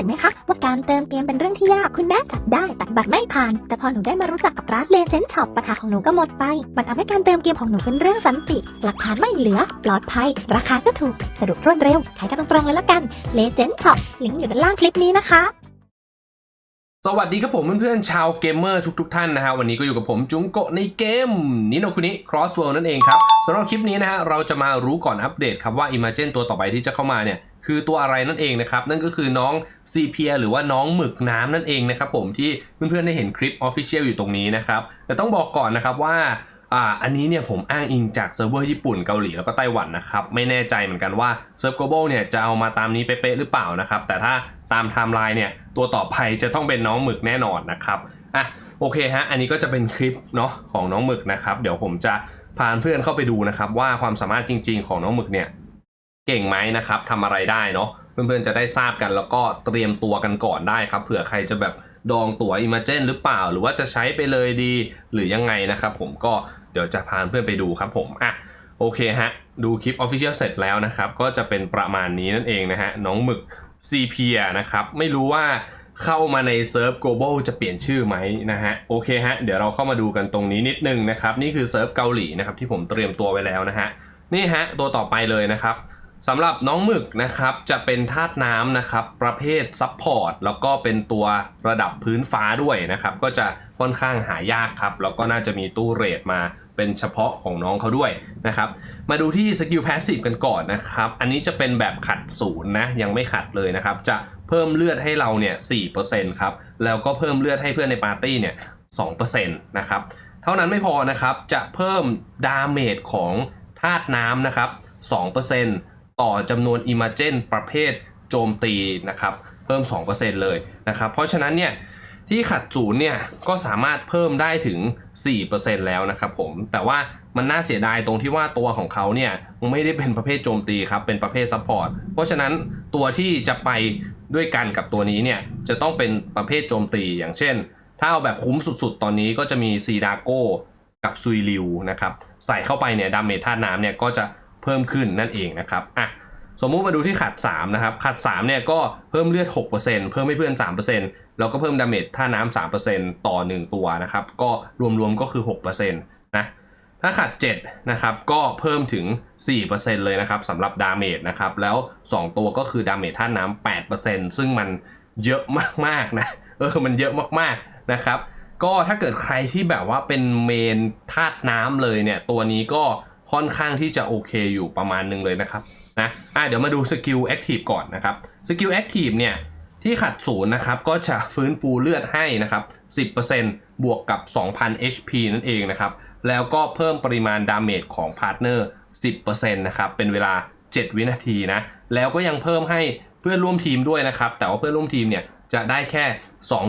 สึกไหมคะว่าการเติมเกมเป็นเรื่องที่ยากคุณแม่จับได้ตัดบัตรไม่ผ่าน แต่พอหนูได้มารู้จักกับร้านเลเซนช็อปปัญหาของหนูก็หมดไป มันทำให้การเติมเกมของหนูเป็นเรื่องสันติ หลักฐานไม่เหลือ ปลอดภัย ราคาก็ถูก สะดวกรวดเร็วใช้กันตรงๆเลยละกันเลเซนช็อปลิงก์อยู่ด้านล่างคลิปนี้นะคะ สวัสดีครับผมเพื่อนๆชาวเกมเมอร์ทุกๆท่านนะฮะวันนี้ก็อยู่กับผมจุงโกะในเกมนิโนคุนิ Crossworld นั่นเองครับสำหรับคลิปนี้นะฮะเราจะมารู้ก่อนอัปเดตครับว่า Imagine ตัวต่อไปที่จะเข้ามาเนี่ยคือตัวอะไรนั่นเองนะครับนั่นก็คือน้องซีเพียหรือว่าน้องหมึกน้ำนั่นเองนะครับผมที่เพื่อนๆได้เห็นคลิป Official อยู่ตรงนี้นะครับแต่ต้องบอกก่อนนะครับว่าอ่าอันนี้เนี่ยผมอ้างอิงจากเซิร์ฟเวอร์ญี่ปุ่นเกาหลีแล้วก็ไต้หวันนะครับไม่แน่ใจเหมือนกันว่าเซิร์ฟ global เนี่ยจะเอามาตามนี้เป๊ะๆหรือเปล่านะครับแต่ถ้า ตามไทม์ไลน์เนี่ยตัวต่อไปจะต้องเป็นน้องหมึกแน่นอนนะครับอะโอเคฮะอันนี้ก็จะเป็นคลิปเนาะของน้องหมึกนะครับ เดี๋ยวผมจะพาเพื่อนเข้าไปดูนะครับ ว่าความสามารถจริง ๆ ของน้องหมึกเนี่ยเก่งไหมนะครับทำอะไรได้เนาะเพื่อนๆจะได้ทราบกันแล้วก็เตรียมตัวกันก่อนได้ครับเผื่อใครจะแบบดองตั๋ว Imagine หรือเปล่า หรือว่าจะใช้ไปเลยดีหรือยังไงนะครับผมก็เดี๋ยวจะพาเพื่อนไปดูครับผมอะโอเคฮะดูคลิป Official เสร็จแล้วนะครับ ก็จะเป็นประมาณนี้นั่นเองนะฮะน้องหมึก c p นะครับ ไม่รู้ว่าเข้ามาในเซิร์ฟ global จะเปลี่ยนชื่อไหมนะฮะ โอเคฮะ เดี๋ยวเราเข้ามาดูกันตรงนี้นิดนึงนะครับ นี่คือเซิร์ฟเกาหลีนะครับที่ผมเตรียมตัวไว้แล้วนะฮะ นี่ฮะ ตัวต่อไปเลยนะครับสำหรับน้องหมึกนะครับจะเป็นธาตุน้ำนะครับประเภทซับพอร์ตแล้วก็เป็นตัวระดับพื้นฟ้าด้วยนะครับ ก็จะค่อนข้างหายากครับ แล้วก็น่าจะมีตู้เรทมา เป็นเฉพาะของน้องเขาด้วยนะครับ มาดูที่สกิลพาสซีฟกันก่อนนะครับ อันนี้จะเป็นแบบขัดศูนย์นะ ยังไม่ขัดเลยนะครับ จะเพิ่มเลือดให้เราเนี่ย4%ครับ แล้วก็เพิ่มเลือดให้เพื่อนในปาร์ตี้เนี่ย2%นะครับ เท่านั้นไม่พอนะครับ จะเพิ่มดาเมจของธาตุน้ำนะครับ2%ต่อจำนวนอิม g เจนประเภทโจมตีนะครับ เพิ่ม 2%เลยนะครับ เพราะฉะนั้นเนี่ย ที่ขัดศูนย์เนี่ยก็สามารถเพิ่มได้ถึง 4%แล้วนะครับผม แต่ว่ามันน่าเสียดายตรงที่ว่าตัวของเขาเนี่ยไม่ได้เป็นประเภทโจมตีครับ เป็นประเภทซัพพอร์ต เพราะฉะนั้นตัวที่จะไปด้วยกันกับตัวนี้เนี่ยจะต้องเป็นประเภทโจมตี อย่างเช่น ถ้าเอาแบบคุ้มสุดๆ ตอนนี้ก็จะมีซีดาโก้กับซุยริวนะครับ ใส่เข้าไปเนี่ยดาเมจธาตุน้ำเนี่ยก็จะเพิ่มขึ้นนั่นเองนะครับอะ สมมุติมาดูที่ขัด3นะครับขัด3เนี่ยก็เพิ่มเลือด 6%เพิ่มให้เพื่อน 3%แล้วก็เพิ่มดาเมจท่าน้ำ3%ต่อ 1 ตัวนะครับ ก็รวมๆก็คือ 6%นะถ้าขัด7นะครับก็เพิ่มถึง 4%เลยนะครับสำหรับดาเมจนะครับแล้ว 2 ตัวก็คือดาเมจท่าน้ำ8%ซึ่งมันเยอะมากๆนะเออมันเยอะมากๆนะครับ ก็ถ้าเกิดใครที่แบบว่าเป็นเมนธาตุน้ำเลยเนี่ยตัวนี้ก็ค่อนข้างที่จะโอเคอยู่ประมาณหนึงเลยนะครับ นะอะเดี๋ยวมาดูสกิลแอคทีฟก่อนนะครับสกิลแอคทีฟเนี่ยที่ขัดศูนย์นะครับก็จะฟื้นฟูเลือดให้นะครับ 10%บวกกับ 2,000 HP นั่นเองนะครับ แล้วก็เพิ่มปริมาณดาเมจของพาร์ทเนอร์ 10%นะครับ เป็นเวลา 7 วินาทีนะ แล้วก็ยังเพิ่มให้เพื่อนร่วมทีมด้วยนะครับ แต่ว่าเพื่อนร่วมทีมเนี่ยจะได้แค่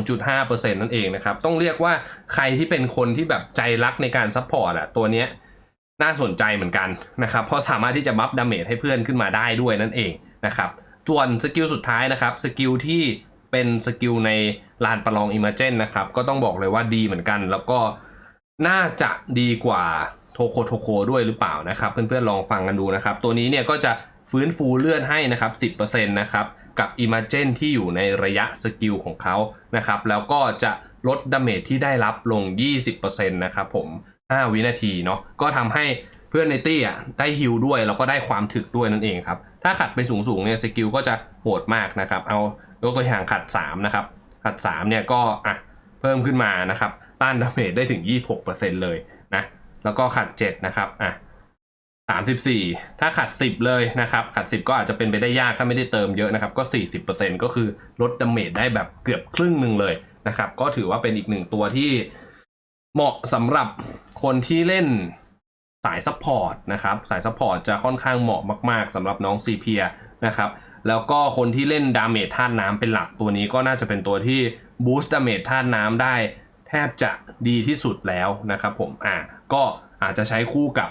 2.5%นั่นเองนะครับ ต้องเรียกว่าใครที่เป็นคนที่แบบใจรักในการซัพพอร์ตอะตัวเนี้ย น่าสนใจเหมือนกันนะครับเพราะสามารถที่จะบัฟดาเมจให้เพื่อนขึ้นมาได้ด้วยนั่นเองนะครับส่วนสกิลสุดท้ายนะครับสกิลที่เป็นสกิลในลานประลองอิม g เจนนะครับก็ต้องบอกเลยว่าดีเหมือนกัน แล้วก็น่าจะดีกว่าโทโคโทโคด้วยหรือเปล่านะครับ เพื่อนๆลองฟังกันดูนะครับ ตัวนี้เนี่ยก็จะฟื้นฟูเลือดให้นะครับ 10%นะครับกับอิม g เจนที่อยู่ในระยะสกิลของเขานะครับแล้วก็จะลดดาเมจที่ได้รับลง 20%นะครับผม 5 วินาทีเนาะก็ทำให้เพื่อนในตี้อะได้ฮิลด้วยแล้วก็ได้ความถึกด้วยนั่นเองครับ ถ้าขัดไปสูงๆเนี่ยสกิลก็จะโหดมากนะครับ เอายกตัวอย่างขัด3นะครับขัด3เนี่ยก็อะเพิ่มขึ้นมานะครับต้านดาเมจได้ถึง 26%เลยนะแล้วก็ขัด7นะครับอะ34 ถ้าขัด 10 เลยนะครับ ขัด 10 ก็อาจจะเป็นไปได้ยากถ้าไม่ได้เติมเยอะนะครับ ก็ 40%ก็คือลดดาเมจได้แบบเกือบครึ่งหนึ่งเลยนะครับ ก็ถือว่าเป็นอีกหนึ่งตัวที่เหมาะสำหรับ คนที่เล่นสายซัพพอร์ตนะครับ สายซัพพอร์ตจะค่อนข้างเหมาะมากๆสำหรับน้องซีเพียนะครับ แล้วก็คนที่เล่นดาเมจธาตุน้ำเป็นหลักตัวนี้ก็น่าจะเป็นตัวที่บูสต์ดาเมจธาตุน้ำได้ แทบจะดีที่สุดแล้วนะครับผมอ่าก็อาจจะใช้คู่กับ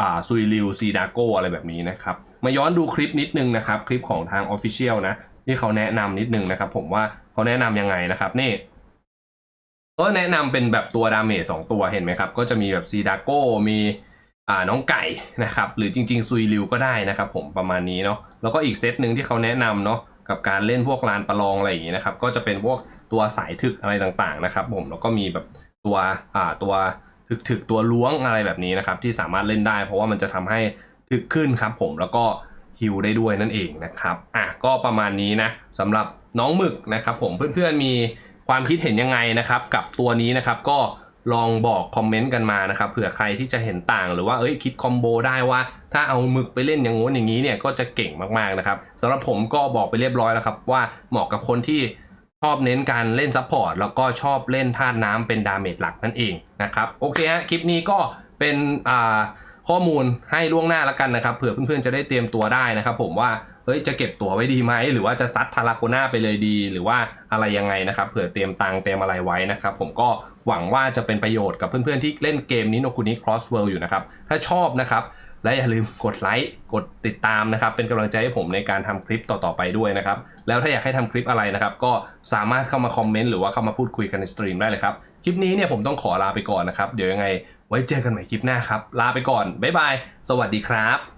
อ่าซุยริวซีดาโกอะไรแบบนี้นะครับ มาย้อนดูคลิปนิดนึงนะครับ คลิปของทาง Official นะที่เขาแนะนำนิดนึงนะครับ ผมว่าเขาแนะนำยังไงนะครับนี่ ก็แนะนำเป็นแบบตัวดาเมจสองตัวเห็นไหมครับ ก็จะมีแบบซีดาโก้มีอ่าน้องไก่นะครับ หรือจริง ๆ ซุยริวก็ได้นะครับผมประมาณนี้เนาะแล้วก็อีกเซตหนึ่งที่เขาแนะนำเนาะกับการเล่นพวกลานประลองอะไรอย่างนี้นะครับ ก็จะเป็นพวกตัวสายถึกอะไรต่างๆนะครับ ผมแล้วก็มีแบบตัวอ่าตัวถึกถึกตัวล้วงอะไรแบบนี้นะครับ ที่สามารถเล่นได้ เพราะว่ามันจะทำให้ถึกขึ้นครับ ผมแล้วก็ฮิวได้ด้วยนั่นเองนะครับอะก็ประมาณนี้นะสำหรับน้องหมึกนะครับ ผมเพื่อนๆมี ความคิดเห็นยังไงนะครับ กับตัวนี้นะครับก็ลองบอกคอมเมนต์กันมานะครับเผื่อใครที่จะเห็นต่างหรือว่าเอ้ยคิดคอมโบได้ว่า ถ้าเอาหมึกไปเล่นอย่างงู้นอย่างนี้เนี่ยก็จะเก่งมากๆนะครับสำหรับผมก็บอกไปเรียบร้อยแล้วครับว่าเหมาะกับคนที่ชอบเน้นการเล่นซัพพอร์ตแล้วก็ชอบเล่นธาตุน้ำเป็นดาเมจหลักนั่นเองนะครับโอเคฮะคลิปนี้ก็เป็นอ่าข้อมูลให้ล่วงหน้าแล้วกันนะครับเผื่อเพื่อนๆจะได้เตรียมตัวได้นะครับ ผมว่า ฮ้ยจะเก็บตัวไว้ดีไหม หรือว่าจะซัดทาราโคนาไปเลยดี หรือว่าอะไรยังไงนะครับเผื่อเตรียมตังเตรียมอะไรไว้นะครับผมก็หวังว่าจะเป็นประโยชน์กับเพื่อนๆที่เล่นเกมนี้โนคุนิครอสเวิลด์อยู่นะครับถ้าชอบนะครับและอย่าลืมกดไลค์ กดติดตามนะครับ เป็นกำลังใจให้ผมในการทำคลิปต่อๆไปด้วยนะครับ แล้วถ้าอยากให้ทำคลิปอะไรนะครับ ก็สามารถเข้ามาคอมเมนต์หรือว่าเข้ามาพูดคุยกันในสตรีมได้เลยครับ คลิปนี้เนี่ยผมต้องขอลาไปก่อนนะครับ เดี๋ยวยังไงไว้เจอกันใหม่คลิปหน้าครับ ลาไปก่อน บ๊ายบาย สวัสดีครับ